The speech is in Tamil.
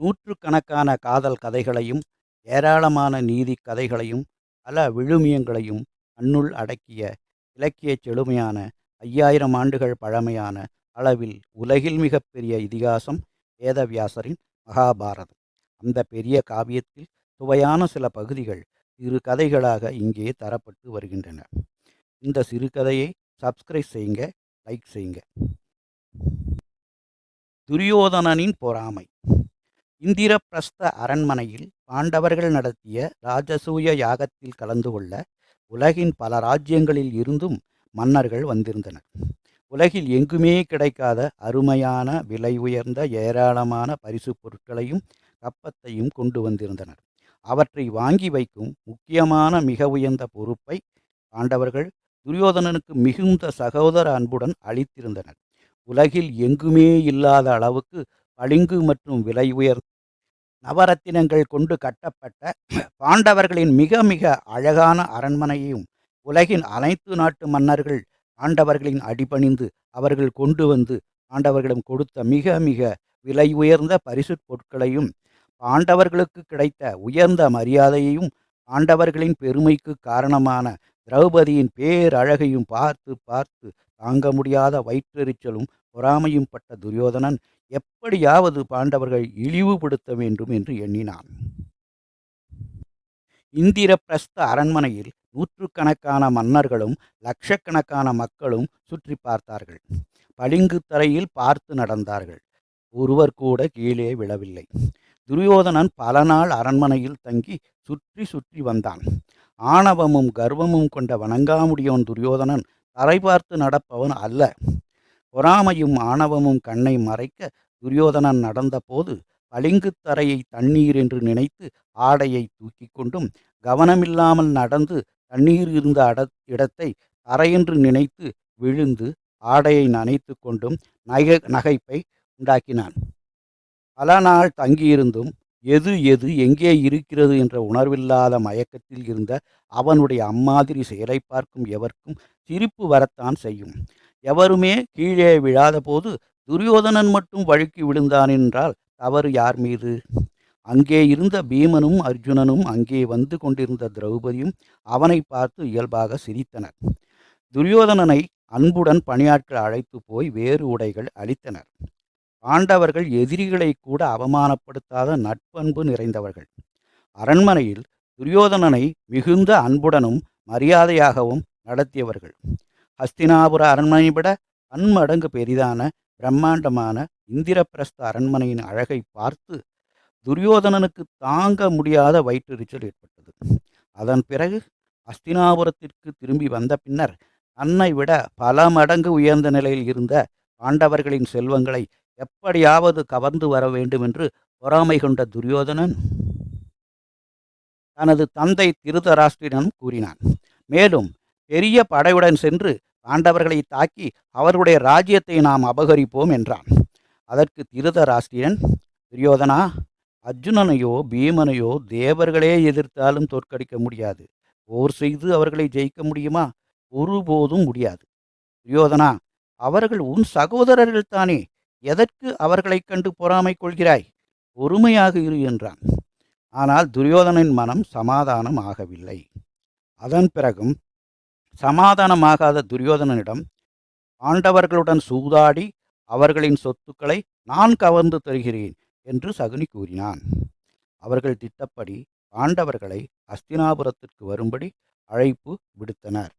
நூற்றுக்கணக்கான காதல் கதைகளையும் ஏராளமான நீதிக் கதைகளையும் பல விழுமியங்களையும் தன்னுள் அடக்கிய இலக்கியச் செழுமையான ஐயாயிரம் ஆண்டுகள் பழமையான அளவில் உலகில் மிகப்பெரிய இதிகாசம் வேதவியாசரின் மகாபாரதம். அந்த பெரிய காவியத்தில் சுவையான சில பகுதிகள் சிறு கதைகளாக இங்கே தரப்பட்டு வருகின்றன. இந்த சிறுகதையை சப்ஸ்கிரைப் செய்யுங்க லைக் செய்யுங்க. துரியோதனனின் பொறாமை. இந்திரபிரஸ்த அரண்மனையில் பாண்டவர்கள் நடத்திய ராஜசூய யாகத்தில் கலந்து கொள்ள உலகின் பல ராஜ்யங்களில் இருந்தும் மன்னர்கள் வந்திருந்தனர். உலகில் எங்குமே கிடைக்காத அருமையான விலை உயர்ந்த ஏராளமான பரிசு பொருட்களையும் கப்பத்தையும் கொண்டு வந்திருந்தனர். அவற்றை வாங்கி வைக்கும் முக்கியமான மிக உயர்ந்த பொறுப்பை பாண்டவர்கள் துரியோதனனுக்கு மிகுந்த சகோதர அன்புடன் அளித்திருந்தனர். உலகில் எங்குமே இல்லாத அளவுக்கு பளிங்கு மற்றும் விலை உயர்ந்த நவரத்தினங்கள் கொண்டு கட்டப்பட்ட பாண்டவர்களின் மிக மிக அழகான அரண்மனையையும் உலகின் அனைத்து நாட்டு மன்னர்கள் பாண்டவர்களின் அடிபணிந்து அவர்கள் கொண்டு வந்து பாண்டவர்களிடம் கொடுத்த மிக மிக விலை உயர்ந்த பரிசுப் பொருட்களையும் பாண்டவர்களுக்கு கிடைத்த உயர்ந்த மரியாதையையும் பாண்டவர்களின் பெருமைக்கு காரணமான திரௌபதியின் பேரழகையும் பார்த்து பார்த்து தாங்க முடியாத வயிற்றெரிச்சலும் பொறாமையும் பட்ட துரியோதனன் எப்படியாவது பாண்டவர்கள் இழிவுபடுத்த வேண்டும் என்று எண்ணினான். இந்திரபிரஸ்த அரண்மனையில் நூற்றுக்கணக்கான மன்னர்களும் லட்சக்கணக்கான மக்களும் சுற்றி பார்த்தார்கள். பளிங்கு தரையில் பார்த்து நடந்தார்கள். ஒருவர் கூட கீழே விழவில்லை. துரியோதனன் பல நாள் அரண்மனையில் தங்கி சுற்றி சுற்றி வந்தான். ஆணவமும் கர்வமும் கொண்ட வணங்காமுடியோன் துரியோதனன் தரை பார்த்து நடப்பவன் அல்ல. பொறாமையும் ஆணவமும் கண்ணை மறைக்க துரியோதனன் நடந்தபோது பளிங்கு தரையை தண்ணீர் என்று நினைத்து ஆடையை தூக்கி கொண்டும் கவனமில்லாமல் நடந்து தண்ணீர் இருந்த அட இடத்தை தரையென்று நினைத்து விழுந்து ஆடையை நனைத்து கொண்டும் நகை நகைப்பை உண்டாக்கினான். பல நாள் தங்கியிருந்தும் எது எது எங்கே இருக்கிறது என்ற உணர்வில்லாத மயக்கத்தில் இருந்த அவனுடைய அம்மாதிரி செயலை பார்க்கும் எவர்க்கும் சிரிப்பு வரத்தான் செய்யும். எவருமே கீழே விழாத போது துரியோதனன் மட்டும் வழுக்கி விழுந்தான் என்றால் தவறு யார் மீது? அங்கே இருந்த பீமனும் அர்ஜுனனும் அங்கே வந்து கொண்டிருந்த திரௌபதியும் அவனை பார்த்து இயல்பாக சிரித்தனர். துரியோதனனை அன்புடன் பணியாற்ற அழைத்து போய் வேறு உடைகள் அளித்தனர். பாண்டவர்கள் எதிரிகளை கூட அவமானப்படுத்தாத நட்பண்பு நிறைந்தவர்கள். அரண்மனையில் துரியோதனனை மிகுந்த அன்புடனும் மரியாதையாகவும் நடத்தியவர்கள். ஹஸ்தினாபுர அரண்மனை விட பன்மடங்கு பெரிதான பிரம்மாண்டமான இந்திரபிரஸ்த அரண்மனையின் அழகை பார்த்து துரியோதனனுக்கு தாங்க முடியாத வயிற்றெரிச்சல் ஏற்பட்டது. அதன் பிறகு அஸ்தினாபுரத்திற்கு திரும்பி வந்த பின்னர் தன்னை விட பல மடங்கு உயர்ந்த நிலையில் இருந்த பாண்டவர்களின் செல்வங்களை எப்படியாவது கவர்ந்து வர வேண்டும் என்று பொறாமை கொண்ட துரியோதனன் தனது தந்தை திருதராஷ்டிரிடம் கூறினான். மேலும் பெரிய படையுடன் சென்று பாண்டவர்களை தாக்கி அவர்களுடைய ராஜ்யத்தை நாம் அபகரிப்போம் என்றான். அதற்கு திருதராஷ்டிரன் துரியோதனா அர்ஜுனனையோ பீமனையோ தேவர்களே எதிர்த்தாலும் தோற்கடிக்க முடியாது. போர் செய்து அவர்களை ஜெயிக்க முடியுமா? ஒருபோதும் முடியாது. துரியோதனா அவர்கள் உன் சகோதரர்கள் தானே. எதற்கு அவர்களைக் கண்டு பொறாமை கொள்கிறாய்? பொறுமையாக இரு என்றான். ஆனால் துரியோதனின் மனம் சமாதானம் ஆகவில்லை. அதன் பிறகும் சமாதானமாகாத துரியோதனனிடம் பாண்டவர்களுடன் சூதாடி அவர்களின் சொத்துக்களை நான் கவர்ந்து தருகிறேன் என்று சகுனி கூறினான். அவர்கள் திட்டப்படி பாண்டவர்களை அஸ்தினாபுரத்திற்கு வரும்படி அழைப்பு விடுத்தனர்.